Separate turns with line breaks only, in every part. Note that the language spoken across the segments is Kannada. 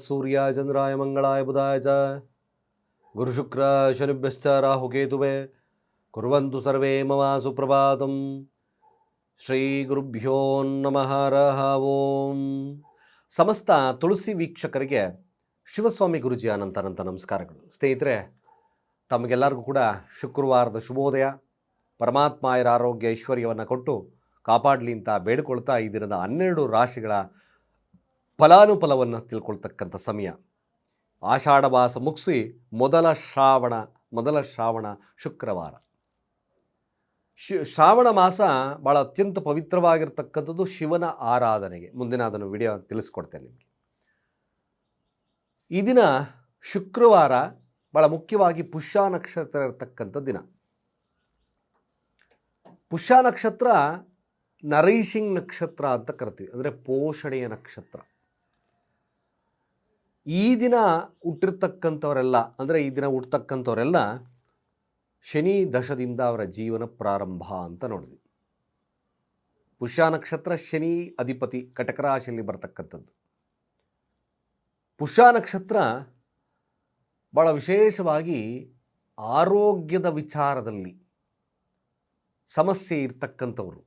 ಸೂರ್ಯ ಚಂದ್ರಾಯ ಮಂಗಳಾಯ ಬುಧಾಯ ಚ ಗುರುಶುಕ್ರ ಶನಿಭ್ಯಶ್ಚ ರಾಹುಕೇತುವೆ ಕುರ್ವಂತು ಸರ್ವೇ ಮಮ ಸುಪ್ರಭಾತಂ ಶ್ರೀ ಗುರುಭ್ಯೋ ನಮಃ ರಹ ಓಂ ಸಮಸ್ತ ತುಳಸಿ ವೀಕ್ಷಕರಿಗೆ ಶಿವಸ್ವಾಮಿ ಗುರುಜಿ ಅನಂತ ಅನಂತ ನಮಸ್ಕಾರಗಳು ಸ್ನೇಹಿತರೆ ತಮಗೆಲ್ಲರಿಗೂ ಕೂಡ ಶುಕ್ರವಾರದ ಶುಭೋದಯ ಪರಮಾತ್ಮಾಯರ ಆರೋಗ್ಯ ಐಶ್ವರ್ಯವನ್ನು ಕೊಟ್ಟು ಕಾಪಾಡಲಿ ಅಂತ ಬೇಡಿಕೊಳ್ತಾ ಈ ದಿನದ ಹನ್ನೆರಡು ರಾಶಿಗಳ ಫಲಾನುಫಲವನ್ನು ತಿಳ್ಕೊಳ್ತಕ್ಕಂಥ ಸಮಯ. ಆಷಾಢವಾಸ ಮುಗಿಸಿ ಮೊದಲ ಶ್ರಾವಣ ಮೊದಲ ಶ್ರಾವಣ ಶುಕ್ರವಾರ. ಶ್ರಾವಣ ಮಾಸ ಭಾಳ ಅತ್ಯಂತ ಪವಿತ್ರವಾಗಿರ್ತಕ್ಕಂಥದ್ದು ಶಿವನ ಆರಾಧನೆಗೆ. ಮುಂದಿನ ಅದನ್ನು ವಿಡಿಯೋ ತಿಳಿಸ್ಕೊಡ್ತೇನೆ ನಿಮಗೆ. ಈ ದಿನ ಶುಕ್ರವಾರ ಭಾಳ ಮುಖ್ಯವಾಗಿ ಪುಷ್ಯ ನಕ್ಷತ್ರ ಇರತಕ್ಕಂಥ ದಿನ. ಪುಷ್ಯ ನಕ್ಷತ್ರ ನರೈಸಿಂಗ್ ನಕ್ಷತ್ರ ಅಂತ ಕರಿತೀವಿ. ಅಂದರೆ ಪೋಷಣೆಯ ನಕ್ಷತ್ರ. ಈ ದಿನ ಹುಟ್ಟಿರ್ತಕ್ಕಂಥವರೆಲ್ಲ, ಅಂದರೆ ಈ ದಿನ ಹುಟ್ಟತಕ್ಕಂಥವರೆಲ್ಲ ಶನಿ ದಶದಿಂದ ಅವರ ಜೀವನ ಪ್ರಾರಂಭ ಅಂತ ನೋಡಿದ್ವಿ. ಪುಷ್ಯ ನಕ್ಷತ್ರ ಶನಿ ಅಧಿಪತಿ ಕಟಕ ರಾಶಿಯಲ್ಲಿ ಬರ್ತಕ್ಕಂಥದ್ದು. ಪುಷ್ಯ ನಕ್ಷತ್ರ ಭಾಳ ವಿಶೇಷವಾಗಿ ಆರೋಗ್ಯದ ವಿಚಾರದಲ್ಲಿ ಸಮಸ್ಯೆ ಇರ್ತಕ್ಕಂಥವ್ರು.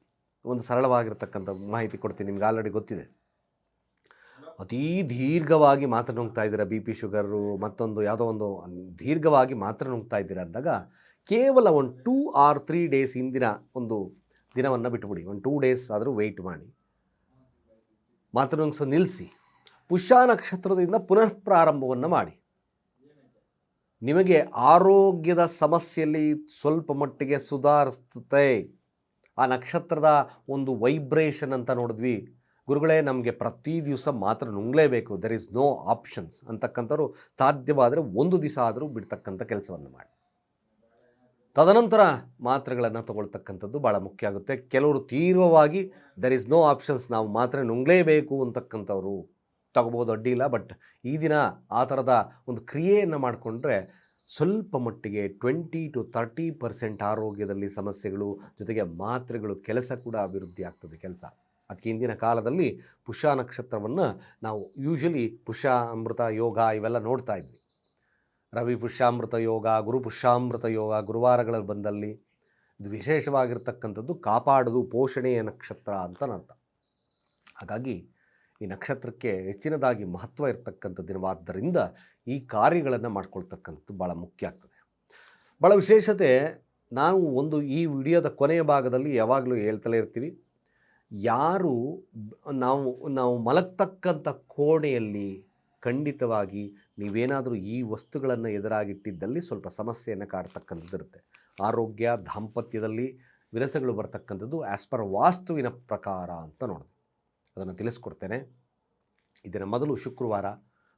ಒಂದು ಸರಳವಾಗಿರ್ತಕ್ಕಂಥ ಮಾಹಿತಿ ಕೊಡ್ತೀನಿ, ನಿಮ್ಗೆ ಆಲ್ರೆಡಿ ಗೊತ್ತಿದೆ. ಅತೀ ದೀರ್ಘವಾಗಿ ಮಾತ್ರ ನುಂಗ್ತಾ ಇದ್ದೀರಾ ಬಿ ಪಿ ಶುಗರು, ಮತ್ತೊಂದು ಯಾವುದೋ ಒಂದು ದೀರ್ಘವಾಗಿ ಮಾತ್ರ ನುಂಗ್ತಾ ಇದ್ದೀರಾ ಅಂದಾಗ ಕೇವಲ ಒಂದು ಟೂ ಆರ್ ತ್ರೀ ಡೇಸ್ ಹಿಂದಿನ ಒಂದು ದಿನವನ್ನು ಬಿಟ್ಬಿಡಿ. ಒಂದು ಟೂ ಡೇಸ್ ಆದರೂ ವೆಯ್ಟ್ ಮಾಡಿ. ಮಾತ್ರ ನುಂಗ್ಸ ನಿಲ್ಲಿಸಿ ಪುಷ್ಯ ನಕ್ಷತ್ರದಿಂದ ಪುನಃ ಪ್ರಾರಂಭವನ್ನು ಮಾಡಿ. ನಿಮಗೆ ಆರೋಗ್ಯದ ಸಮಸ್ಯೆಯಲ್ಲಿ ಸ್ವಲ್ಪ ಮಟ್ಟಿಗೆ ಸುಧಾರಿಸ್ತದೆ ಆ ನಕ್ಷತ್ರದ ಒಂದು ವೈಬ್ರೇಷನ್ ಅಂತ ನೋಡಿದ್ವಿ. ಗುರುಗಳೇ, ನಮಗೆ ಪ್ರತಿ ದಿವಸ ಮಾತ್ರ ನುಂಗಲೇಬೇಕು. ದೆರ್ ಈಸ್ ನೋ ಆಪ್ಷನ್ಸ್ ಅಂತಕ್ಕಂಥವ್ರು ಸಾಧ್ಯವಾದರೆ ಒಂದು ದಿವಸ ಆದರೂ ಬಿಡ್ತಕ್ಕಂಥ ಕೆಲಸವನ್ನು ಮಾಡಿ. ತದನಂತರ ಮಾತ್ರೆಗಳನ್ನು ತಗೊಳ್ತಕ್ಕಂಥದ್ದು ಭಾಳ ಮುಖ್ಯ ಆಗುತ್ತೆ. ಕೆಲವರು ತೀವ್ರವಾಗಿ ದೆರ್ ಈಸ್ ನೋ ಆಪ್ಷನ್ಸ್ ನಾವು ಮಾತ್ರೆ ನುಂಗಲೇಬೇಕು ಅಂತಕ್ಕಂಥವ್ರು ತಗೋಬೋದು ಅಡ್ಡಿ ಬಟ್ ಈ ದಿನ ಆ ಥರದ ಒಂದು ಕ್ರಿಯೆಯನ್ನು ಮಾಡಿಕೊಂಡ್ರೆ ಸ್ವಲ್ಪ ಮಟ್ಟಿಗೆ ಟ್ವೆಂಟಿ ಟು ತರ್ಟಿ ಪರ್ಸೆಂಟ್ ಆರೋಗ್ಯದಲ್ಲಿ ಸಮಸ್ಯೆಗಳು, ಜೊತೆಗೆ ಮಾತ್ರೆಗಳು, ಕೆಲಸ ಕೂಡ ಅಭಿವೃದ್ಧಿ ಆಗ್ತದೆ ಕೆಲಸ. ಅದಕ್ಕೆ ಇಂದಿನ ಕಾಲದಲ್ಲಿ ಪುಷ್ಯ ನಕ್ಷತ್ರವನ್ನು ನಾವು ಯೂಶಲಿ ಪುಷ್ಯ ಅಮೃತ ಯೋಗ ಇವೆಲ್ಲ ನೋಡ್ತಾ ಇದ್ವಿ. ರವಿ ಪುಷ್ಯಾಮೃತ ಯೋಗ, ಗುರು ಪುಷ್ಯಾಮೃತ ಯೋಗ ಗುರುವಾರಗಳಲ್ಲಿ ಬಂದಲ್ಲಿ ಇದು ವಿಶೇಷವಾಗಿರ್ತಕ್ಕಂಥದ್ದು ಕಾಪಾಡೋದು ಪೋಷಣೆಯ ನಕ್ಷತ್ರ ಅಂತ ಅರ್ಥ. ಹಾಗಾಗಿ ಈ ನಕ್ಷತ್ರಕ್ಕೆ ಹೆಚ್ಚಿನದಾಗಿ ಮಹತ್ವ ಇರತಕ್ಕಂಥ ದಿನವಾದ್ದರಿಂದ ಈ ಕಾರ್ಯಗಳನ್ನು ಮಾಡ್ಕೊಳ್ತಕ್ಕಂಥದ್ದು ಭಾಳ ಮುಖ್ಯ ಆಗ್ತದೆ. ಭಾಳ ವಿಶೇಷತೆ, ನಾವು ಒಂದು ಈ ವಿಡಿಯೋದ ಕೊನೆಯ ಭಾಗದಲ್ಲಿ ಯಾವಾಗಲೂ ಹೇಳ್ತಲೇ ಇರ್ತೀವಿ. ಯಾರು ನಾವು ನಾವು ಮಲಗ್ತಕ್ಕಂಥ ಕೋಣೆಯಲ್ಲಿ ಖಂಡಿತವಾಗಿ ನೀವೇನಾದರೂ ಈ ವಸ್ತುಗಳನ್ನು ಎದುರಾಗಿಟ್ಟಿದ್ದಲ್ಲಿ ಸ್ವಲ್ಪ ಸಮಸ್ಯೆಯನ್ನು ಕಾಡ್ತಕ್ಕಂಥದ್ದು ಇರುತ್ತೆ. ಆರೋಗ್ಯ, ದಾಂಪತ್ಯದಲ್ಲಿ ವಿರಸಗಳು ಬರ್ತಕ್ಕಂಥದ್ದು ಆ್ಯಸ್ ಪರ್ ವಾಸ್ತುವಿನ ಪ್ರಕಾರ ಅಂತ ನೋಡಿದೆ. ಅದನ್ನು ತಿಳಿಸ್ಕೊಡ್ತೇನೆ. ಇದರ ಮೊದಲು ಶುಕ್ರವಾರ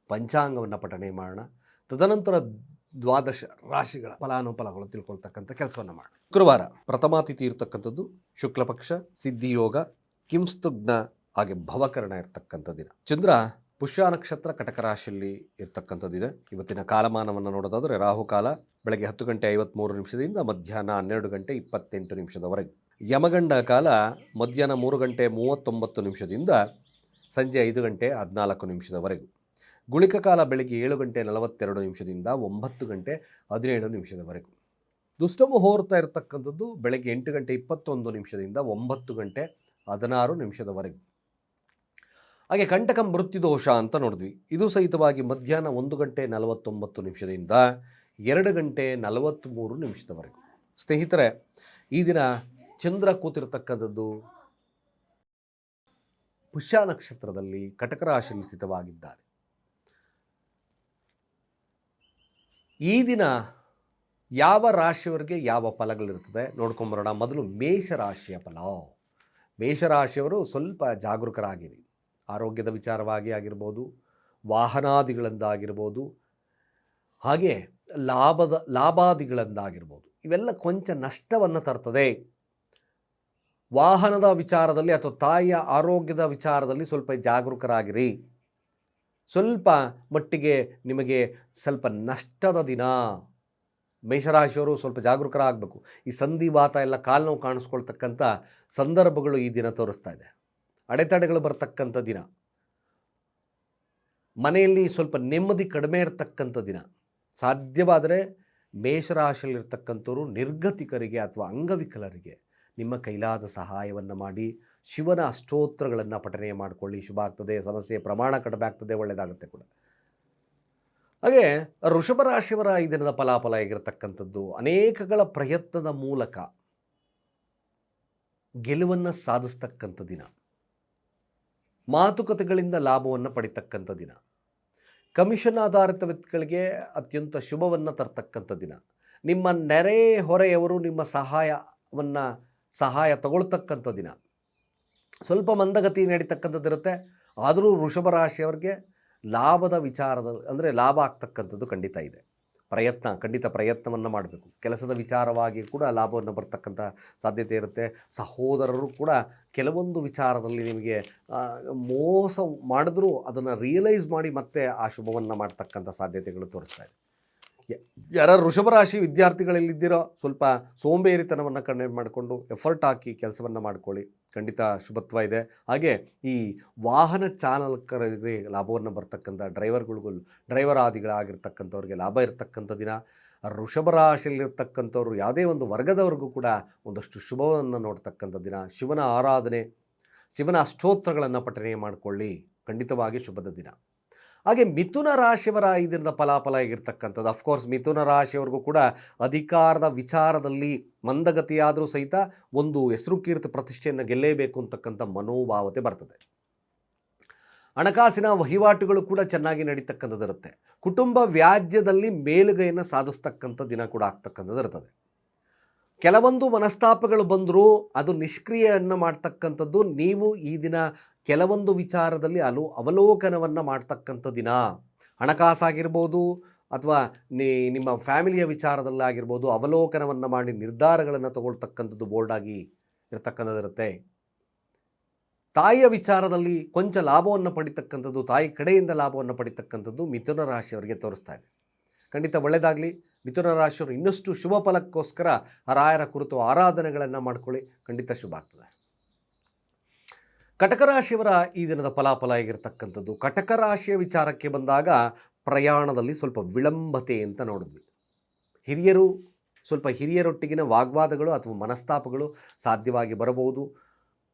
ಪಂಚಾಂಗವನ್ನು ಪಠಣೆ ಮಾಡೋಣ. ತದನಂತರ ದ್ವಾದಶ ರಾಶಿಗಳ ಫಲಾನುಫಲಗಳು ತಿಳ್ಕೊಳ್ತಕ್ಕಂಥ ಕೆಲಸವನ್ನು ಮಾಡೋಣ. ಶುಕ್ರವಾರ ಪ್ರಥಮಾತಿಥಿ ಇರತಕ್ಕಂಥದ್ದು ಶುಕ್ಲಪಕ್ಷ, ಸಿದ್ಧಿಯೋಗ ಕಿಂಸ್ತುಗ್ನ ಹಾಗೆ ಭವಕರಣ ಇರ್ತಕ್ಕಂಥ ದಿನ ಚಂದ್ರ ಪುಷ್ಯ ನಕ್ಷತ್ರ ಕಟಕ ರಾಶಿಯಲ್ಲಿ ಇರ್ತಕ್ಕಂಥದ್ದಿದೆ. ಇವತ್ತಿನ ಕಾಲಮಾನವನ್ನು ನೋಡೋದಾದರೆ ರಾಹುಕಾಲ ಬೆಳಗ್ಗೆ ಹತ್ತು ಗಂಟೆ ಐವತ್ತ್ಮೂರು ನಿಮಿಷದಿಂದ ಮಧ್ಯಾಹ್ನ ಹನ್ನೆರಡು ಗಂಟೆ ಇಪ್ಪತ್ತೆಂಟು ನಿಮಿಷದವರೆಗೆ. ಯಮಗಂಡ ಕಾಲ ಮಧ್ಯಾಹ್ನ ಮೂರು ಗಂಟೆ ಮೂವತ್ತೊಂಬತ್ತು ನಿಮಿಷದಿಂದ ಸಂಜೆ ಐದು ಗಂಟೆ ಹದಿನಾಲ್ಕು ನಿಮಿಷದವರೆಗೂ. ಗುಳಿಕ ಕಾಲ ಬೆಳಗ್ಗೆ ಏಳು ಗಂಟೆ ನಲವತ್ತೆರಡು ನಿಮಿಷದಿಂದ ಒಂಬತ್ತು ಗಂಟೆ ಹದಿನೇಳು ನಿಮಿಷದವರೆಗೂ. ದುಷ್ಟಮು ಹೋರ್ತಾ ಇರತಕ್ಕಂಥದ್ದು ಬೆಳಗ್ಗೆ ಎಂಟು ಗಂಟೆ ಇಪ್ಪತ್ತೊಂದು ನಿಮಿಷದಿಂದ ಒಂಬತ್ತು ಗಂಟೆ ಹದಿನಾರು ನಿಮಿಷದವರೆಗೂ. ಹಾಗೆ ಕಂಟಕ ಮೃತ್ಯುದೋಷ ಅಂತ ನೋಡಿದ್ವಿ. ಇದು ಸಹಿತವಾಗಿ ಮಧ್ಯಾಹ್ನ ಒಂದು ಗಂಟೆ ನಲವತ್ತೊಂಬತ್ತು ನಿಮಿಷದಿಂದ ಎರಡು ಗಂಟೆ ನಲವತ್ತ್ಮೂರು ನಿಮಿಷದವರೆಗೂ. ಸ್ನೇಹಿತರೆ, ಈ ದಿನ ಚಂದ್ರ ಕೂತಿರ್ತಕ್ಕಂಥದ್ದು ಪುಷ್ಯ ನಕ್ಷತ್ರದಲ್ಲಿ ಕಟಕ ರಾಶಿಯಲ್ಲಿ ಸ್ಥಿತವಾಗಿದ್ದಾರೆ. ಈ ದಿನ ಯಾವ ರಾಶಿಯವರಿಗೆ ಯಾವ ಫಲಗಳಿರ್ತದೆ ನೋಡ್ಕೊಂಬರೋಣ. ಮೊದಲು ಮೇಷರಾಶಿಯ ಫಲ. ಮೇಷರಾಶಿಯವರು ಸ್ವಲ್ಪ ಜಾಗರೂಕರಾಗಿರಿ. ಆರೋಗ್ಯದ ವಿಚಾರವಾಗಿ ಆಗಿರ್ಬೋದು, ವಾಹನಾದಿಗಳಿಂದಾಗಿರ್ಬೋದು, ಹಾಗೆ ಲಾಭದ, ಲಾಭಾದಿಗಳಿಂದಾಗಿರ್ಬೋದು, ಇವೆಲ್ಲ ಕೊಂಚ ನಷ್ಟವನ್ನು ತರ್ತದೆ. ವಾಹನದ ವಿಚಾರದಲ್ಲಿ ಅಥವಾ ತಾಯಿಯ ಆರೋಗ್ಯದ ವಿಚಾರದಲ್ಲಿ ಸ್ವಲ್ಪ ಜಾಗರೂಕರಾಗಿರಿ. ಸ್ವಲ್ಪ ಮಟ್ಟಿಗೆ ನಿಮಗೆ ಸ್ವಲ್ಪ ನಷ್ಟದ ದಿನ. ಮೇಷರಾಶಿಯವರು ಸ್ವಲ್ಪ ಜಾಗರೂಕರಾಗಬೇಕು. ಈ ಸಂಧಿವಾತ ಎಲ್ಲ ಕಾಲು ನೋವು ಕಾಣಿಸ್ಕೊಳ್ತಕ್ಕಂಥ ಸಂದರ್ಭಗಳು ಈ ದಿನ ತೋರಿಸ್ತಾ ಇದೆ. ಅಡೆತಡೆಗಳು ಬರ್ತಕ್ಕಂಥ ದಿನ. ಮನೆಯಲ್ಲಿ ಸ್ವಲ್ಪ ನೆಮ್ಮದಿ ಕಡಿಮೆ ಇರತಕ್ಕಂಥ ದಿನ. ಸಾಧ್ಯವಾದರೆ ಮೇಷರಾಶಿಯಲ್ಲಿರ್ತಕ್ಕಂಥವ್ರು ನಿರ್ಗತಿಕರಿಗೆ ಅಥವಾ ಅಂಗವಿಕಲರಿಗೆ ನಿಮ್ಮ ಕೈಲಾದ ಸಹಾಯವನ್ನು ಮಾಡಿ, ಶಿವನ ಅಷ್ಟೋತ್ರಗಳನ್ನು ಪಠನೆ ಮಾಡಿಕೊಳ್ಳಿ. ಶುಭ ಆಗ್ತದೆ, ಸಮಸ್ಯೆ ಪ್ರಮಾಣ ಕಡಿಮೆ ಆಗ್ತದೆ ಒಳ್ಳೆಯದಾಗುತ್ತೆ ಕೂಡ. ಹಾಗೆ ಋಷಭ ರಾಶಿಯವರ ಈ ದಿನದ ಫಲಾಫಲ ಆಗಿರತಕ್ಕಂಥದ್ದು ಅನೇಕಗಳ ಪ್ರಯತ್ನದ ಮೂಲಕ ಗೆಲುವನ್ನು ಸಾಧಿಸ್ತಕ್ಕಂಥ ದಿನ. ಮಾತುಕತೆಗಳಿಂದ ಲಾಭವನ್ನು ಪಡಿತಕ್ಕಂಥ ದಿನ. ಕಮಿಷನ್ ಆಧಾರಿತ ವ್ಯಕ್ತಿಗಳಿಗೆ ಅತ್ಯಂತ ಶುಭವನ್ನು ತರ್ತಕ್ಕಂಥ ದಿನ. ನಿಮ್ಮ ನೆರೆ ಹೊರೆಯವರು ನಿಮ್ಮ ಸಹಾಯವನ್ನು ಸಹಾಯ ತಗೊಳ್ತಕ್ಕಂಥ ದಿನ. ಸ್ವಲ್ಪ ಮಂದಗತಿ ನಡೀತಕ್ಕಂಥದ್ದಿರುತ್ತೆ. ಆದರೂ ವೃಷಭ ರಾಶಿಯವರಿಗೆ ಲಾಭದ ವಿಚಾರದ, ಅಂದರೆ ಲಾಭ ಆಗ್ತಕ್ಕಂಥದ್ದು ಖಂಡಿತ ಇದೆ. ಪ್ರಯತ್ನ, ಖಂಡಿತ ಪ್ರಯತ್ನವನ್ನು ಮಾಡಬೇಕು. ಕೆಲಸದ ವಿಚಾರವಾಗಿ ಕೂಡ ಲಾಭವನ್ನು ಬರ್ತಕ್ಕಂಥ ಸಾಧ್ಯತೆ ಇರುತ್ತೆ. ಸಹೋದರರು ಕೂಡ ಕೆಲವೊಂದು ವಿಚಾರದಲ್ಲಿ ನಿಮಗೆ ಮೋಸ ಮಾಡಿದ್ರೂ ಅದನ್ನು ರಿಯಲೈಸ್ ಮಾಡಿ ಮತ್ತೆ ಆ ಶುಭವನ್ನು ಮಾಡ್ತಕ್ಕಂಥ ಸಾಧ್ಯತೆಗಳು ತೋರಿಸ್ತಾ ಇದೆ. ಯಾರು ವೃಷಭರಾಶಿ ವಿದ್ಯಾರ್ಥಿಗಳಲ್ಲಿದ್ದೀರೋ ಸ್ವಲ್ಪ ಸೋಂಬೇರಿತನವನ್ನು ಕಡಿಮೆ ಮಾಡಿಕೊಂಡು ಎಫರ್ಟ್ ಹಾಕಿ ಕೆಲಸವನ್ನು ಮಾಡ್ಕೊಳ್ಳಿ. ಖಂಡಿತ ಶುಭತ್ವ ಇದೆ. ಹಾಗೆ ಈ ವಾಹನ ಚಾಲಕರಿಗೆ ಲಾಭವನ್ನು ಬರ್ತಕ್ಕಂಥ ಡ್ರೈವರ್ಗಳಿಗೂ ಡ್ರೈವರ್ ಆದಿಗಳಾಗಿರ್ತಕ್ಕಂಥವ್ರಿಗೆ ಲಾಭ ಇರತಕ್ಕಂಥ ದಿನ. ವೃಷಭ ರಾಶಿಯಲ್ಲಿರ್ತಕ್ಕಂಥವ್ರು ಯಾವುದೇ ಒಂದು ವರ್ಗದವರೆಗೂ ಕೂಡ ಒಂದಷ್ಟು ಶುಭವನ್ನು ನೋಡ್ತಕ್ಕಂಥ ದಿನ. ಶಿವನ ಆರಾಧನೆ, ಶಿವನ ಅಷ್ಟೋತ್ರಗಳನ್ನು ಪಠನೆ ಮಾಡಿಕೊಳ್ಳಿ. ಖಂಡಿತವಾಗಿ ಶುಭದ ದಿನ. ಹಾಗೆ ಮಿಥುನ ರಾಶಿಯವರ ಇದರಿಂದ ಫಲಾಫಲ ಆಗಿರ್ತಕ್ಕಂಥದ್ದು. ಅಫ್ಕೋರ್ಸ್ ಮಿಥುನ ರಾಶಿಯವರೆಗೂ ಕೂಡ ಅಧಿಕಾರದ ವಿಚಾರದಲ್ಲಿ ಮಂದಗತಿಯಾದರೂ ಸಹಿತ ಒಂದು ಹೆಸರು ಕೀರ್ತಿ ಪ್ರತಿಷ್ಠೆಯನ್ನು ಗೆಲ್ಲೇಬೇಕು ಅಂತಕ್ಕಂಥ ಮನೋಭಾವತೆ ಬರ್ತದೆ. ಹಣಕಾಸಿನ ವಹಿವಾಟುಗಳು ಕೂಡ ಚೆನ್ನಾಗಿ ನಡೀತಕ್ಕಂಥದ್ದಿರುತ್ತೆ ಕುಟುಂಬ ವ್ಯಾಜ್ಯದಲ್ಲಿ ಮೇಲುಗೈಯನ್ನು ಸಾಧಿಸ್ತಕ್ಕಂಥ ದಿನ ಕೂಡ ಆಗ್ತಕ್ಕಂಥದ್ದು ಇರ್ತದೆ. ಕೆಲವೊಂದು ಮನಸ್ತಾಪಗಳು ಬಂದರೂ ಅದು ನಿಷ್ಕ್ರಿಯೆಯನ್ನು ಮಾಡ್ತಕ್ಕಂಥದ್ದು, ನೀವು ಈ ದಿನ ಕೆಲವೊಂದು ವಿಚಾರದಲ್ಲಿ ಅಲು ಅವಲೋಕನವನ್ನು ಮಾಡ್ತಕ್ಕಂಥ ದಿನ. ಹಣಕಾಸಾಗಿರ್ಬೋದು ಅಥವಾ ನೀ, ನಿಮ್ಮ ಫ್ಯಾಮಿಲಿಯ ವಿಚಾರದಲ್ಲಾಗಿರ್ಬೋದು ಅವಲೋಕನವನ್ನು ಮಾಡಿ ನಿರ್ಧಾರಗಳನ್ನು ತಗೊಳ್ತಕ್ಕಂಥದ್ದು ಬೋಲ್ಡಾಗಿ ಇರತಕ್ಕಂಥದ್ದಿರುತ್ತೆ. ತಾಯಿಯ ವಿಚಾರದಲ್ಲಿ ಕೊಂಚ ಲಾಭವನ್ನು ಪಡಿತಕ್ಕಂಥದ್ದು, ತಾಯಿ ಕಡೆಯಿಂದ ಲಾಭವನ್ನು ಪಡಿತಕ್ಕಂಥದ್ದು ಮಿಥುನ ರಾಶಿಯವರಿಗೆ ತೋರಿಸ್ತಾ ಇದೆ. ಖಂಡಿತ ಒಳ್ಳೆಯದಾಗಲಿ ಮಿಥುನ ರಾಶಿಯವರು ಇನ್ನಷ್ಟು ಶುಭ ಫಲಕ್ಕೋಸ್ಕರ ರಾಯರ ಕುರಿತು ಆರಾಧನೆಗಳನ್ನು ಮಾಡ್ಕೊಳ್ಳಿ. ಖಂಡಿತ ಶುಭ ಆಗ್ತದೆ. ಕಟಕ ರಾಶಿಯವರ ಈ ದಿನದ ಫಲಾಫಲ ಆಗಿರ್ತಕ್ಕಂಥದ್ದು. ಕಟಕ ರಾಶಿಯ ವಿಚಾರಕ್ಕೆ ಬಂದಾಗ ಪ್ರಯಾಣದಲ್ಲಿ ಸ್ವಲ್ಪ ವಿಳಂಬತೆ ಅಂತ ನೋಡಿದ್ವಿ. ಹಿರಿಯರು, ಸ್ವಲ್ಪ ಹಿರಿಯರೊಟ್ಟಿಗಿನ ವಾಗ್ವಾದಗಳು ಅಥವಾ ಮನಸ್ತಾಪಗಳು ಸಾಧ್ಯವಾಗಿ ಬರಬಹುದು.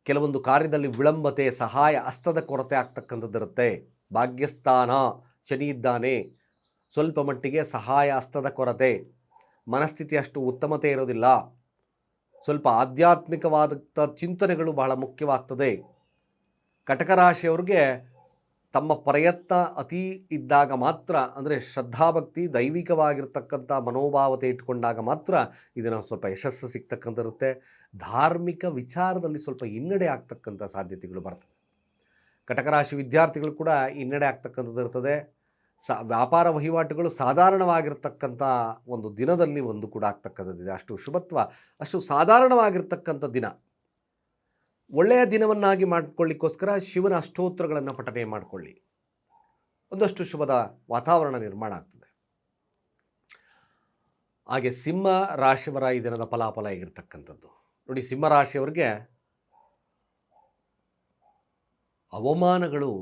ಕೆಲವೊಂದು ಕಾರ್ಯದಲ್ಲಿ ವಿಳಂಬತೆ, ಸಹಾಯ ಹಸ್ತದ ಕೊರತೆ ಆಗ್ತಕ್ಕಂಥದ್ದಿರುತ್ತೆ. ಭಾಗ್ಯಸ್ಥಾನ, ಶನಿ ಇದ್ದಾನೆ. ಸ್ವಲ್ಪ ಮಟ್ಟಿಗೆ ಸಹಾಯ ಹಸ್ತದ ಕೊರತೆ. ಮನಸ್ಥಿತಿ ಅಷ್ಟು ಉತ್ತಮತೆ ಇರೋದಿಲ್ಲ. ಸ್ವಲ್ಪ ಆಧ್ಯಾತ್ಮಿಕವಾದ ಚಿಂತನೆಗಳು ಬಹಳ ಮುಖ್ಯವಾಗ್ತದೆ. ಕಟಕ ರಾಶಿಯವ್ರಿಗೆ ತಮ್ಮ ಪ್ರಯತ್ನ ಅತಿ ಇದ್ದಾಗ ಮಾತ್ರ, ಅಂದರೆ ಶ್ರದ್ಧಾಭಕ್ತಿ, ದೈವಿಕವಾಗಿರ್ತಕ್ಕಂಥ ಮನೋಭಾವತೆ ಇಟ್ಕೊಂಡಾಗ ಮಾತ್ರ ಇದನ್ನು ಸ್ವಲ್ಪ ಯಶಸ್ಸು ಸಿಗ್ತಕ್ಕಂಥಿರುತ್ತೆ ಧಾರ್ಮಿಕ ವಿಚಾರದಲ್ಲಿ ಸ್ವಲ್ಪ ಹಿನ್ನಡೆ ಆಗ್ತಕ್ಕಂಥ ಸಾಧ್ಯತೆಗಳು ಬರ್ತವೆ ಕಟಕರಾಶಿ ವಿದ್ಯಾರ್ಥಿಗಳು ಕೂಡ ಹಿನ್ನಡೆ ಆಗ್ತಕ್ಕಂಥದ್ದು ಇರ್ತದೆ. ಸಾ, ವ್ಯಾಪಾರ ವಹಿವಾಟುಗಳು ಸಾಧಾರಣವಾಗಿರ್ತಕ್ಕಂಥ ಒಂದು ದಿನದಲ್ಲಿ ಒಂದು ಕೂಡ ಆಗ್ತಕ್ಕಂಥದ್ದಿದೆ. ಅಷ್ಟು ಶುಭತ್ವ, ಅಷ್ಟು ಸಾಧಾರಣವಾಗಿರ್ತಕ್ಕಂಥ ದಿನ. ಒಳ್ಳೆಯ ದಿನವನ್ನಾಗಿ ಮಾಡಿಕೊಳ್ಳಿಕ್ಕೋಸ್ಕರ ಶಿವನ ಅಷ್ಟೋತ್ರಗಳನ್ನು ಪಠನೆ ಮಾಡಿಕೊಳ್ಳಿ. ಒಂದಷ್ಟು ಶುಭದ ವಾತಾವರಣ ನಿರ್ಮಾಣ ಆಗ್ತದೆ. ಹಾಗೆ ಸಿಂಹ ರಾಶಿಯವರ ಈ ದಿನದ ಫಲಾಫಲ ಆಗಿರ್ತಕ್ಕಂಥದ್ದು ನೋಡಿ, ಸಿಂಹ ರಾಶಿಯವರಿಗೆ ಅವಮಾನಗಳು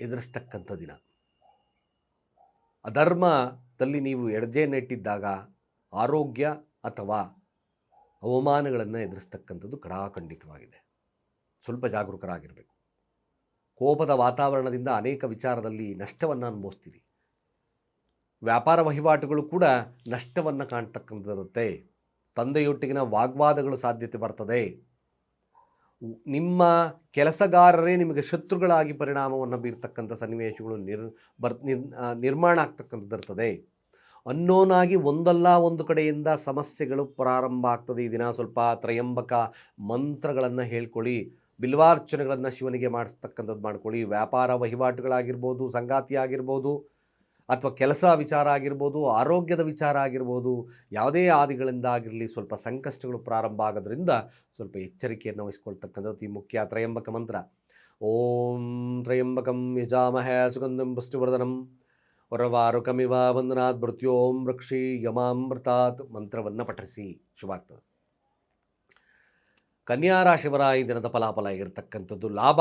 ಎದುರಿಸ್ತಕ್ಕಂಥ ದಿನ. ಅಧರ್ಮದಲ್ಲಿ ನೀವು ಎಡಜೆ ನೆಟ್ಟಿದ್ದಾಗ ಆರೋಗ್ಯ ಅಥವಾ ಅವಮಾನಗಳನ್ನು ಎದುರಿಸ್ತಕ್ಕಂಥದ್ದು ಕಡಾಖಂಡಿತವಾಗಿದೆ. ಸ್ವಲ್ಪ ಜಾಗರೂಕರಾಗಿರಬೇಕು. ಕೋಪದ ವಾತಾವರಣದಿಂದ ಅನೇಕ ವಿಚಾರದಲ್ಲಿ ನಷ್ಟವನ್ನು ಅನುಭವಿಸ್ತೀರಿ. ವ್ಯಾಪಾರ ವಹಿವಾಟುಗಳು ಕೂಡ ನಷ್ಟವನ್ನು ಕಾಣ್ತಕ್ಕಂಥದ್ದಿರುತ್ತೆ ತಂದೆಯೊಟ್ಟಿಗಿನ ವಾಗ್ವಾದಗಳು ಸಾಧ್ಯತೆ ಬರ್ತದೆ. ನಿಮ್ಮ ಕೆಲಸಗಾರರೇ ನಿಮಗೆ ಶತ್ರುಗಳಾಗಿ ಪರಿಣಾಮವನ್ನು ಬೀರ್ತಕ್ಕಂಥ ಸನ್ನಿವೇಶಗಳು ನಿರ್, ಬರ್ ನಿರ್ಮಾಣ ಆಗ್ತಕ್ಕಂಥದ್ದಿರ್ತದೆ. ಅನ್ನೋನಾಗಿ ಒಂದಲ್ಲ ಒಂದು ಕಡೆಯಿಂದ ಸಮಸ್ಯೆಗಳು ಪ್ರಾರಂಭ ಆಗ್ತದೆ. ಈ ದಿನ ಸ್ವಲ್ಪ ತ್ರಯಂಬಕ ಮಂತ್ರಗಳನ್ನು ಹೇಳ್ಕೊಳ್ಳಿ. ಬಿಲ್ವಾರ್ಚನೆಗಳನ್ನು ಶಿವನಿಗೆ ಮಾಡಿಸ್ತಕ್ಕಂಥದ್ದು ಮಾಡ್ಕೊಳ್ಳಿ. ವ್ಯಾಪಾರ ವಹಿವಾಟುಗಳಾಗಿರ್ಬೋದು, ಸಂಗಾತಿ ಆಗಿರ್ಬೋದು, ಅಥವಾ ಕೆಲಸ ವಿಚಾರ ಆಗಿರ್ಬೋದು, ಆರೋಗ್ಯದ ವಿಚಾರ ಆಗಿರ್ಬೋದು, ಯಾವುದೇ ಆದಿಗಳಿಂದ ಆಗಿರಲಿ ಸ್ವಲ್ಪ ಸಂಕಷ್ಟಗಳು ಪ್ರಾರಂಭ ಆಗೋದ್ರಿಂದ ಸ್ವಲ್ಪ ಎಚ್ಚರಿಕೆಯನ್ನು ವಹಿಸ್ಕೊಳ್ತಕ್ಕಂಥದ್ದು ಈ ಮುಖ್ಯ ತ್ರಯಂಬಕ ಮಂತ್ರ. ಓಂ ತ್ರಯಂಬಕಂ ಯಜಾಮಹ ಸುಗಂಧಂ ಪುಷ್ಟಿವರ್ಧನಂ ಹೊರವಾರುಕಮಿವ ವಂದನಾತ್ ಮೃತ್ಯೋಂ ವೃಕ್ಷಿ ಯಮಾಮೃತಾತ್ ಮಂತ್ರವನ್ನು ಪಠಿಸಿ. ಶುಭ ಆಗ್ತದೆ ಕನ್ಯಾ ರಾಶಿವರ ಈ ದಿನದ ಫಲಾಫಲ ಆಗಿರ್ತಕ್ಕಂಥದ್ದು ಲಾಭ.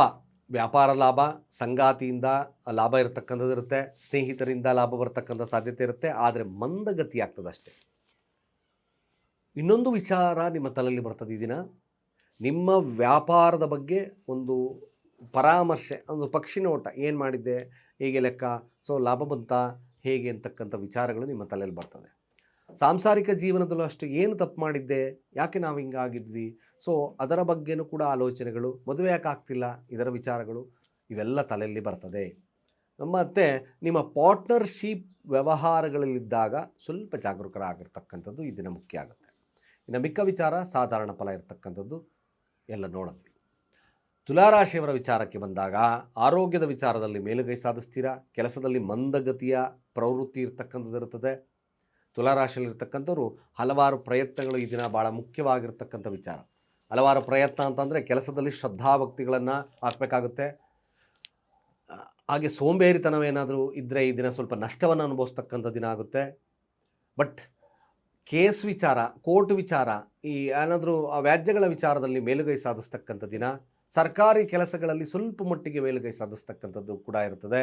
ವ್ಯಾಪಾರ ಲಾಭ, ಸಂಗಾತಿಯಿಂದ ಲಾಭ ಇರತಕ್ಕಂಥದ್ದು ಇರುತ್ತೆ, ಸ್ನೇಹಿತರಿಂದ ಲಾಭ ಬರ್ತಕ್ಕಂಥ ಸಾಧ್ಯತೆ ಇರುತ್ತೆ, ಆದರೆ ಮಂದಗತಿ ಆಗ್ತದೆ ಅಷ್ಟೇ. ಇನ್ನೊಂದು ವಿಚಾರ ನಿಮ್ಮ ತಲೆಯಲ್ಲಿ ಬರ್ತದೆ ಈ ದಿನ. ನಿಮ್ಮ ವ್ಯಾಪಾರದ ಬಗ್ಗೆ ಒಂದು ಪರಾಮರ್ಶೆ, ಒಂದು ಪಕ್ಷಿ ನೋಟ ಏನು ಮಾಡಿದ್ದೆ? ಹೇಗೆ ಲೆಕ್ಕ? ಸೊ, ಲಾಭ ಬಂತ? ಹೇಗೆ ಅಂತಕ್ಕಂಥ ವಿಚಾರಗಳು ನಿಮ್ಮ ತಲೆಯಲ್ಲಿ ಬರ್ತದೆ. ಸಾಂಸಾರಿಕ ಜೀವನದಲ್ಲೂ ಅಷ್ಟು ಏನು ತಪ್ಪು ಮಾಡಿದ್ದೆ? ಯಾಕೆ ನಾವು ಹಿಂಗಾಗಿದ್ವಿ ಸೊ ಅದರ ಬಗ್ಗೆನೂ ಕೂಡ ಆಲೋಚನೆಗಳು, ಮದುವೆ ಯಾಕೆ ಆಗ್ತಿಲ್ಲ? ಇದರ ವಿಚಾರಗಳು ಇವೆಲ್ಲ ತಲೆಯಲ್ಲಿ ಬರ್ತದೆ. ಮತ್ತು ನಿಮ್ಮ ಪಾರ್ಟ್ನರ್ಶಿಪ್ ವ್ಯವಹಾರಗಳಲ್ಲಿದ್ದಾಗ ಸ್ವಲ್ಪ ಜಾಗರೂಕರಾಗಿರ್ತಕ್ಕಂಥದ್ದು ಇದನ್ನು ದಿನ ಮುಖ್ಯ ಆಗುತ್ತೆ. ಇನ್ನು ಮಿಕ್ಕ ವಿಚಾರ ಸಾಧಾರಣ ಫಲ ಇರತಕ್ಕಂಥದ್ದು ಎಲ್ಲ ನೋಡಿದ್ವಿ. ತುಲಾರಾಶಿಯವರ ವಿಚಾರಕ್ಕೆ ಬಂದಾಗ ಆರೋಗ್ಯದ ವಿಚಾರದಲ್ಲಿ ಮೇಲುಗೈ ಸಾಧಿಸ್ತೀರಾ? ಕೆಲಸದಲ್ಲಿ ಮಂದಗತಿಯ ಪ್ರವೃತ್ತಿ ಇರ್ತಕ್ಕಂಥದ್ದು ಇರುತ್ತದೆ. ತುಲಾರಾಶಿಯಲ್ಲಿರ್ತಕ್ಕಂಥವ್ರು ಹಲವಾರು ಪ್ರಯತ್ನಗಳು ಈ ದಿನ ಭಾಳ ಮುಖ್ಯವಾಗಿರ್ತಕ್ಕಂಥ ವಿಚಾರ. ಹಲವಾರು ಪ್ರಯತ್ನ ಅಂತಂದರೆ ಕೆಲಸದಲ್ಲಿ ಶ್ರದ್ಧಾಭಕ್ತಿಗಳನ್ನು ಹಾಕಬೇಕಾಗುತ್ತೆ. ಹಾಗೆ ಸೋಂಬೇರಿತನವೇನಾದರೂ ಇದ್ದರೆ ಈ ದಿನ ಸ್ವಲ್ಪ ನಷ್ಟವನ್ನು ಅನುಭವಿಸ್ತಕ್ಕಂಥ ದಿನ ಆಗುತ್ತೆ. ಬಟ್ ಕೇಸ್ ವಿಚಾರ, ಕೋರ್ಟ್ ವಿಚಾರ, ಈ ಏನಾದರೂ ಆ ವ್ಯಾಜ್ಯಗಳ ವಿಚಾರದಲ್ಲಿ ಮೇಲುಗೈ ಸಾಧಿಸ್ತಕ್ಕಂಥ ದಿನ, ಸರ್ಕಾರಿ ಕೆಲಸಗಳಲ್ಲಿ ಸ್ವಲ್ಪ ಮಟ್ಟಿಗೆ ಮೇಲುಗೈ ಸಾಧಿಸ್ತಕ್ಕಂಥದ್ದು ಕೂಡ ಇರ್ತದೆ.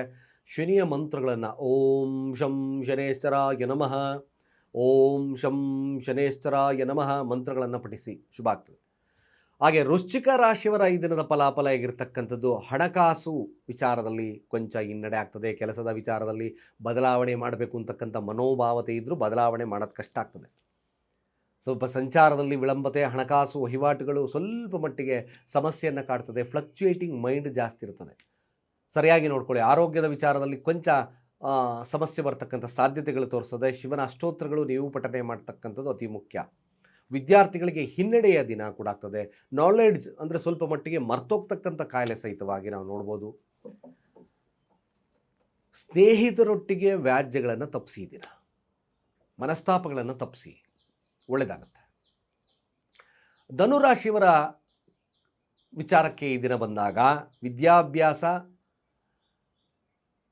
ಶನಿಯ ಮಂತ್ರಗಳನ್ನು ಓಂ ಶಂ ಶನೇಶ್ವರಾಯ ನಮಃ. ಓಂ ಶಂ ಶನೇಶ್ವರಾಯ ನಮಃ ಮಂತ್ರಗಳನ್ನು ಪಠಿಸಿ. ಶುಭ ಆಗ್ತದೆ ಹಾಗೆ ವೃಶ್ಚಿಕ ರಾಶಿಯವರ ಈ ದಿನದ ಫಲಾಫಲ ಆಗಿರ್ತಕ್ಕಂಥದ್ದು ಹಣಕಾಸು ವಿಚಾರದಲ್ಲಿ ಕೊಂಚ ಹಿನ್ನಡೆ ಆಗ್ತದೆ. ಕೆಲಸದ ವಿಚಾರದಲ್ಲಿ ಬದಲಾವಣೆ ಮಾಡಬೇಕು ಅಂತಕ್ಕಂಥ ಮನೋಭಾವತೆ ಇದ್ದರೂ ಬದಲಾವಣೆ ಮಾಡೋದು ಕಷ್ಟ ಆಗ್ತದೆ. ಸ್ವಲ್ಪ ಸಂಚಾರದಲ್ಲಿ ವಿಳಂಬತೆ, ಹಣಕಾಸು ವಹಿವಾಟುಗಳು ಸ್ವಲ್ಪ ಮಟ್ಟಿಗೆ ಸಮಸ್ಯೆಯನ್ನು ಕಾಡ್ತದೆ. ಫ್ಲಕ್ಚುಯೇಟಿಂಗ್ ಮೈಂಡ್ ಜಾಸ್ತಿ ಇರ್ತದೆ. ಸರಿಯಾಗಿ ನೋಡ್ಕೊಳ್ಳಿ. ಆರೋಗ್ಯದ ವಿಚಾರದಲ್ಲಿ ಕೊಂಚ ಸಮಸ್ಯೆ ಬರ್ತಕ್ಕಂಥ ಸಾಧ್ಯತೆಗಳು ತೋರಿಸೋದೆ ಶಿವನ ಅಷ್ಟೋತ್ರಗಳು ನೀವು ಪಠನೆ ಮಾಡ್ತಕ್ಕಂಥದ್ದು ಅತಿ ಮುಖ್ಯ. ವಿದ್ಯಾರ್ಥಿಗಳಿಗೆ ಹಿನ್ನಡೆಯ ದಿನ ಕೂಡ ಆಗ್ತದೆ. ನಾಲೆಡ್ಜ್ ಅಂದರೆ ಸ್ವಲ್ಪ ಮಟ್ಟಿಗೆ ಮರ್ತೋಗ್ತಕ್ಕಂಥ ಕಾಯಿಲೆ ಸಹಿತವಾಗಿ ನಾವು ನೋಡ್ಬೋದು. ಸ್ನೇಹಿತರೊಟ್ಟಿಗೆ ವ್ಯಾಜ್ಯಗಳನ್ನು ತಪ್ಪಿಸಿ ಮನಸ್ತಾಪಗಳನ್ನು ತಪ್ಪಿಸಿ ಒಳ್ಳೆಯದಾಗುತ್ತೆ ಧನುರಾಶಿಯವರ ವಿಚಾರಕ್ಕೆ ಈ ದಿನ ಬಂದಾಗ ವಿದ್ಯಾಭ್ಯಾಸ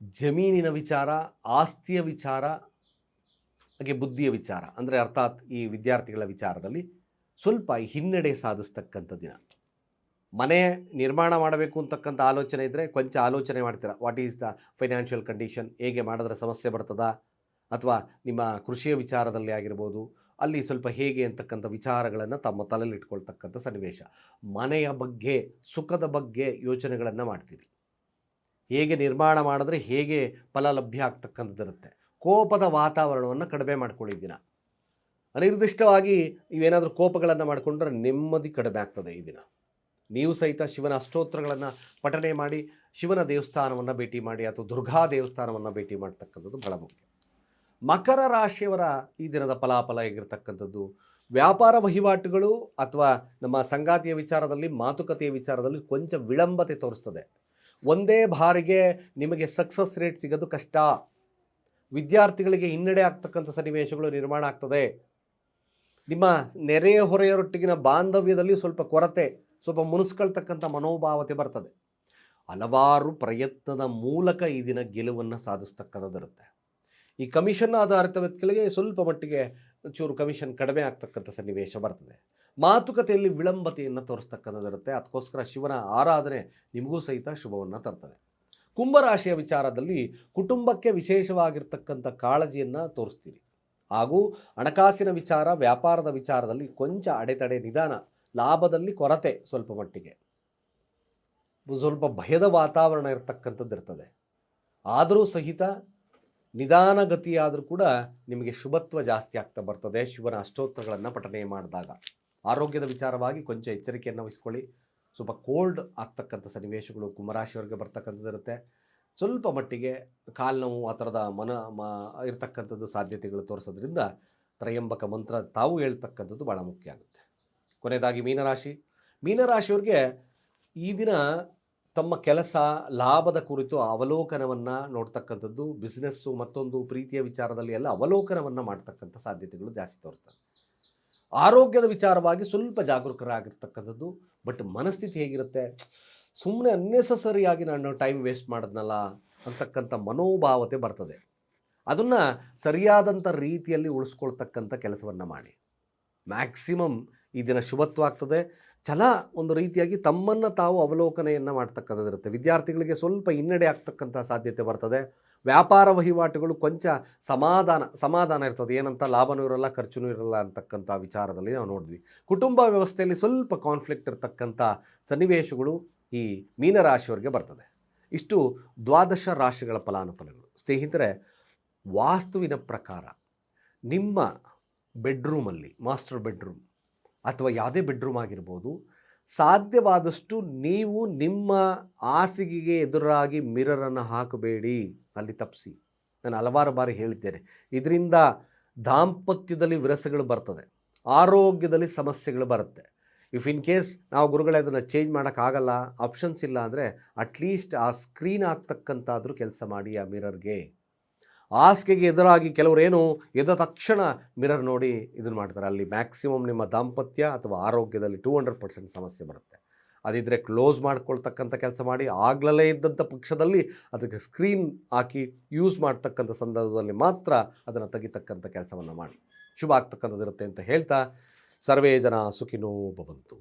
ಜಮೀನಿನ ವಿಚಾರ, ಆಸ್ತಿಯ ವಿಚಾರ, ಹಾಗೆ ಬುದ್ಧಿಯ ವಿಚಾರ, ಅಂದರೆ ಅರ್ಥಾತ್ ಈ ವಿದ್ಯಾರ್ಥಿಗಳ ವಿಚಾರದಲ್ಲಿ ಸ್ವಲ್ಪ ಹಿನ್ನಡೆ ಸಾಧಿಸ್ತಕ್ಕಂಥ ದಿನ. ಮನೆ ನಿರ್ಮಾಣ ಮಾಡಬೇಕು ಅಂತಕ್ಕಂಥ ಆಲೋಚನೆ ಇದ್ದರೆ ಕೊಂಚ ಆಲೋಚನೆ ಮಾಡ್ತೀರಾ? What is the financial condition ಹೇಗೆ ಮಾಡಿದ್ರೆ ಸಮಸ್ಯೆ ಬರ್ತದ? ಅಥವಾ ನಿಮ್ಮ ಕೃಷಿಯ ವಿಚಾರದಲ್ಲಿ ಆಗಿರ್ಬೋದು, ಅಲ್ಲಿ ಸ್ವಲ್ಪ ಹೇಗೆ ಅಂತಕ್ಕಂಥ ವಿಚಾರಗಳನ್ನು ತಮ್ಮ ತಲೆಯಲ್ಲಿಟ್ಕೊಳ್ತಕ್ಕಂಥ ಸನ್ನಿವೇಶ. ಮನೆಯ ಬಗ್ಗೆ, ಸುಖದ ಬಗ್ಗೆ ಯೋಚನೆಗಳನ್ನು ಮಾಡ್ತೀರಿ ಹೇಗೆ ನಿರ್ಮಾಣ ಮಾಡಿದ್ರೆ ಹೇಗೆ ಫಲ ಲಭ್ಯ ಆಗ್ತಕ್ಕಂಥದ್ದಿರುತ್ತೆ. ಕೋಪದ ವಾತಾವರಣವನ್ನು ಕಡಿಮೆ ಮಾಡ್ಕೊಳ್ಳಿ ಅನಿರ್ದಿಷ್ಟವಾಗಿ ಇವೇನಾದರೂ ಕೋಪಗಳನ್ನು ಮಾಡಿಕೊಂಡ್ರೆ ನೆಮ್ಮದಿ ಕಡಿಮೆ ಆಗ್ತದೆ ಈ ದಿನ. ನೀವು ಸಹಿತ ಶಿವನ ಅಷ್ಟೋತ್ರಗಳನ್ನು ಪಠನೆ ಮಾಡಿ, ಶಿವನ ದೇವಸ್ಥಾನವನ್ನು ಭೇಟಿ ಮಾಡಿ ಅಥವಾ ದುರ್ಗಾ ದೇವಸ್ಥಾನವನ್ನು ಭೇಟಿ ಮಾಡ್ತಕ್ಕಂಥದ್ದು ಬಹಳ ಮುಖ್ಯ. ಮಕರ ರಾಶಿಯವರ ಈ ದಿನದ ಫಲಾಫಲ ಹೇಗಿರ್ತಕ್ಕಂಥದ್ದು? ವ್ಯಾಪಾರ ವಹಿವಾಟುಗಳು ಅಥವಾ ನಮ್ಮ ಸಂಗಾತಿಯ ವಿಚಾರದಲ್ಲಿ ಮಾತುಕತೆಯ ವಿಚಾರದಲ್ಲಿ ಕೊಂಚ ವಿಳಂಬತೆ ತೋರಿಸ್ತದೆ. ಒಂದೇ ಬಾರಿಗೆ ನಿಮಗೆ ಸಕ್ಸಸ್ ರೇಟ್ ಸಿಗೋದು ಕಷ್ಟ. ವಿದ್ಯಾರ್ಥಿಗಳಿಗೆ ಹಿನ್ನಡೆ ಆಗ್ತಕ್ಕಂಥ ಸನ್ನಿವೇಶಗಳು ನಿರ್ಮಾಣ ಆಗ್ತದೆ. ನಿಮ್ಮ ನೆರೆಯ ಹೊರೆಯರೊಟ್ಟಿಗಿನ ಬಾಂಧವ್ಯದಲ್ಲಿ ಸ್ವಲ್ಪ ಕೊರತೆ, ಸ್ವಲ್ಪ ಮುನಿಸ್ಕೊಳ್ತಕ್ಕಂಥ ಮನೋಭಾವತೆ ಬರ್ತದೆ. ಹಲವಾರು ಪ್ರಯತ್ನದ ಮೂಲಕ ಈ ದಿನ ಗೆಲುವನ್ನು ಸಾಧಿಸ್ತಕ್ಕಂಥದ್ದಿರುತ್ತೆ ಈ ಕಮಿಷನ್ ಆಧಾರಿತ ವ್ಯಕ್ತಿಗಳಿಗೆ ಸ್ವಲ್ಪ ಮಟ್ಟಿಗೆ ಚೂರು ಕಮಿಷನ್ ಕಡಿಮೆ ಆಗ್ತಕ್ಕಂಥ ಸನ್ನಿವೇಶ ಬರ್ತದೆ. ಮಾತುಕತೆಯಲ್ಲಿ ವಿಳಂಬತೆಯನ್ನು ತೋರಿಸ್ತಕ್ಕಂಥದ್ದಿರುತ್ತೆ. ಅದಕ್ಕೋಸ್ಕರ ಶಿವನ ಆರಾಧನೆ ನಿಮಗೂ ಸಹಿತ ಶುಭವನ್ನು ತರ್ತದೆ. ಕುಂಭರಾಶಿಯ ವಿಚಾರದಲ್ಲಿ ಕುಟುಂಬಕ್ಕೆ ವಿಶೇಷವಾಗಿರ್ತಕ್ಕಂಥ ಕಾಳಜಿಯನ್ನು ತೋರಿಸ್ತೀರಿ. ಹಾಗೂ ಹಣಕಾಸಿನ ವಿಚಾರ, ವ್ಯಾಪಾರದ ವಿಚಾರದಲ್ಲಿ ಕೊಂಚ ಅಡೆತಡೆ ನಿಧಾನ, ಲಾಭದಲ್ಲಿ ಕೊರತೆ ಸ್ವಲ್ಪ ಮಟ್ಟಿಗೆ. ಸ್ವಲ್ಪ ಭಯದ ವಾತಾವರಣ ಇರತಕ್ಕಂಥದ್ದು ಇರ್ತದೆ ಆದರೂ ಸಹಿತ ನಿಧಾನಗತಿಯಾದರೂ ಕೂಡ ನಿಮಗೆ ಶುಭತ್ವ ಜಾಸ್ತಿ ಆಗ್ತಾ ಬರ್ತದೆ. ಶಿವನ ಅಷ್ಟೋತ್ತರಗಳನ್ನು ಪಠನೆ ಮಾಡಿದಾಗ. ಆರೋಗ್ಯದ ವಿಚಾರವಾಗಿ ಕೊಂಚ ಎಚ್ಚರಿಕೆಯನ್ನು ವಹಿಸ್ಕೊಳ್ಳಿ. ಸ್ವಲ್ಪ ಕೋಲ್ಡ್ ಆಗ್ತಕ್ಕಂಥ ಸನ್ನಿವೇಶಗಳು ಕುಂಭರಾಶಿಯವರಿಗೆ ಬರ್ತಕ್ಕಂಥದ್ದು ಇರುತ್ತೆ. ಸ್ವಲ್ಪ ಮಟ್ಟಿಗೆ ಕಾಲು ನೋವು ಆ ಥರದ ಮನ ಮ ಇರತಕ್ಕಂಥದ್ದು ಸಾಧ್ಯತೆಗಳು ತೋರಿಸೋದ್ರಿಂದ ತ್ರಯಂಬಕ ಮಂತ್ರ ತಾವು ಹೇಳ್ತಕ್ಕಂಥದ್ದು ಭಾಳ ಮುಖ್ಯ ಆಗುತ್ತೆ. ಕೊನೆಯದಾಗಿ ಮೀನರಾಶಿ. ಮೀನರಾಶಿಯವ್ರಿಗೆ ಈ ದಿನ ತಮ್ಮ ಕೆಲಸ, ಲಾಭದ ಕುರಿತು ಅವಲೋಕನವನ್ನು ನೋಡ್ತಕ್ಕಂಥದ್ದು, ಬಿಸ್ನೆಸ್ಸು ಮತ್ತೊಂದು ಪ್ರೀತಿಯ ವಿಚಾರದಲ್ಲಿ ಎಲ್ಲ ಅವಲೋಕನವನ್ನು ಮಾಡ್ತಕ್ಕಂಥ ಸಾಧ್ಯತೆಗಳು ಜಾಸ್ತಿ ತೋರಿಸ್ತವೆ ಆರೋಗ್ಯದ ವಿಚಾರವಾಗಿ ಸ್ವಲ್ಪ ಜಾಗರೂಕರಾಗಿರ್ತಕ್ಕಂಥದ್ದು ಬಟ್ ಮನಸ್ಥಿತಿ ಹೇಗಿರುತ್ತೆ? ಸುಮ್ಮನೆ ಅನ್ನೆಸಸರಿಯಾಗಿ ನಾನು ಟೈಮ್ ವೇಸ್ಟ್ ಮಾಡಿದ್ನಲ್ಲ ಅಂತಕ್ಕಂಥ ಮನೋಭಾವತೆ ಬರ್ತದೆ. ಅದನ್ನು ಸರಿಯಾದಂಥ ರೀತಿಯಲ್ಲಿ ಉಳಿಸ್ಕೊಳ್ತಕ್ಕಂಥ ಕೆಲಸವನ್ನು ಮಾಡಿ. ಮ್ಯಾಕ್ಸಿಮಮ್ ಈ ದಿನ ಶುಭತ್ವ ಆಗ್ತದೆ. ಛಲ ಒಂದು ರೀತಿಯಾಗಿ ತಮ್ಮನ್ನು ತಾವು ಅವಲೋಕನೆಯನ್ನು ಮಾಡ್ತಕ್ಕಂಥದ್ದಿರುತ್ತೆ. ವಿದ್ಯಾರ್ಥಿಗಳಿಗೆ ಸ್ವಲ್ಪ ಹಿನ್ನಡೆ ಆಗ್ತಕ್ಕಂಥ ಸಾಧ್ಯತೆ ಬರ್ತದೆ. ವ್ಯಾಪಾರ ವಹಿವಾಟುಗಳು ಕೊಂಚ ಸಮಾಧಾನ ಸಮಾಧಾನ ಇರ್ತದೆ. ಏನಂತ ಲಾಭನೂ ಇರಲ್ಲ, ಖರ್ಚುನೂ ಇರಲ್ಲ ಅಂತಕ್ಕಂಥ ವಿಚಾರದಲ್ಲಿ ನಾವು ನೋಡಿದ್ವಿ. ಕುಟುಂಬ ವ್ಯವಸ್ಥೆಯಲ್ಲಿ ಸ್ವಲ್ಪ ಕಾನ್ಫ್ಲಿಕ್ಟ್ ಇರತಕ್ಕಂಥ ಸನ್ನಿವೇಶಗಳು ಈ ಮೀನರಾಶಿಯವರಿಗೆ ಬರ್ತದೆ. ಇಷ್ಟು ದ್ವಾದಶ ರಾಶಿಗಳ ಫಲಾನುಫಲಗಳು. ಸ್ನೇಹಿತರೆ, ವಾಸ್ತುವಿನ ಪ್ರಕಾರ ನಿಮ್ಮ ಬೆಡ್ರೂಮಲ್ಲಿ ಮಾಸ್ಟರ್ ಬೆಡ್ರೂಮ್ ಅಥವಾ ಯಾವುದೇ ಬೆಡ್ರೂಮ್ ಆಗಿರ್ಬೋದು ಸಾಧ್ಯವಾದಷ್ಟು ನೀವು ನಿಮ್ಮ ಹಾಸಿಗೆಗೆ ಎದುರಾಗಿ ಮಿರರನ್ನು ಹಾಕಬೇಡಿ. ಅಲ್ಲಿ ತಪ್ಪಿಸಿ. ನಾನು ಹಲವಾರು ಬಾರಿ ಹೇಳಿದ್ದೇನೆ. ಇದರಿಂದ ದಾಂಪತ್ಯದಲ್ಲಿ ವಿರಸಗಳು ಬರ್ತದೆ. ಆರೋಗ್ಯದಲ್ಲಿ ಸಮಸ್ಯೆಗಳು ಬರುತ್ತೆ. ಇಫ್ ಇನ್ ಕೇಸ್ ನಾವು ಗುರುಗಳೇ ಅದನ್ನು ಚೇಂಜ್ ಮಾಡೋಕ್ಕಾಗಲ್ಲ ಆಪ್ಷನ್ಸ್ ಇಲ್ಲ ಅಂದರೆ ಅಟ್ಲೀಸ್ಟ್ ಆ ಸ್ಕ್ರೀನ್ ಆಗ್ತಕ್ಕಂಥಾದ್ರೂ ಕೆಲಸ ಮಾಡಿ ಆ ಮಿರರ್ಗೆ. ಹಾಸಿಗೆಗೆ ಎದುರಾಗಿ ಕೆಲವರು ಏನು ಎದ್ದ ತಕ್ಷಣ ಮಿರರ್ ನೋಡಿ ಇದನ್ನು ಮಾಡ್ತಾರೆ. ಅಲ್ಲಿ ಮ್ಯಾಕ್ಸಿಮಮ್ ನಿಮ್ಮ ದಾಂಪತ್ಯ ಅಥವಾ ಆರೋಗ್ಯದಲ್ಲಿ ಟೂ ಹಂಡ್ರೆಡ್ ಪರ್ಸೆಂಟ್ ಸಮಸ್ಯೆ ಬರುತ್ತೆ. ಅದಿದ್ದರೆ ಕ್ಲೋಸ್ ಮಾಡ್ಕೊಳ್ತಕ್ಕಂಥ ಕೆಲಸ ಮಾಡಿ, ಆಗ್ಲಲೇ ಇದ್ದಂಥ ಪಕ್ಷದಲ್ಲಿ ಅದಕ್ಕೆ ಸ್ಕ್ರೀನ್ ಹಾಕಿ ಯೂಸ್ ಮಾಡ್ತಕ್ಕಂಥ ಸಂದರ್ಭದಲ್ಲಿ ಮಾತ್ರ ಅದನ್ನು ತೆಗಿತಕ್ಕಂಥ ಕೆಲಸವನ್ನು ಮಾಡಿ. ಶುಭ ಆಗ್ತಕ್ಕಂಥದ್ದಿರುತ್ತೆ ಅಂತ ಹೇಳ್ತಾ, ಸರ್ವೇ ಜನ ಸುಖಿನೋ ಭವಂತು.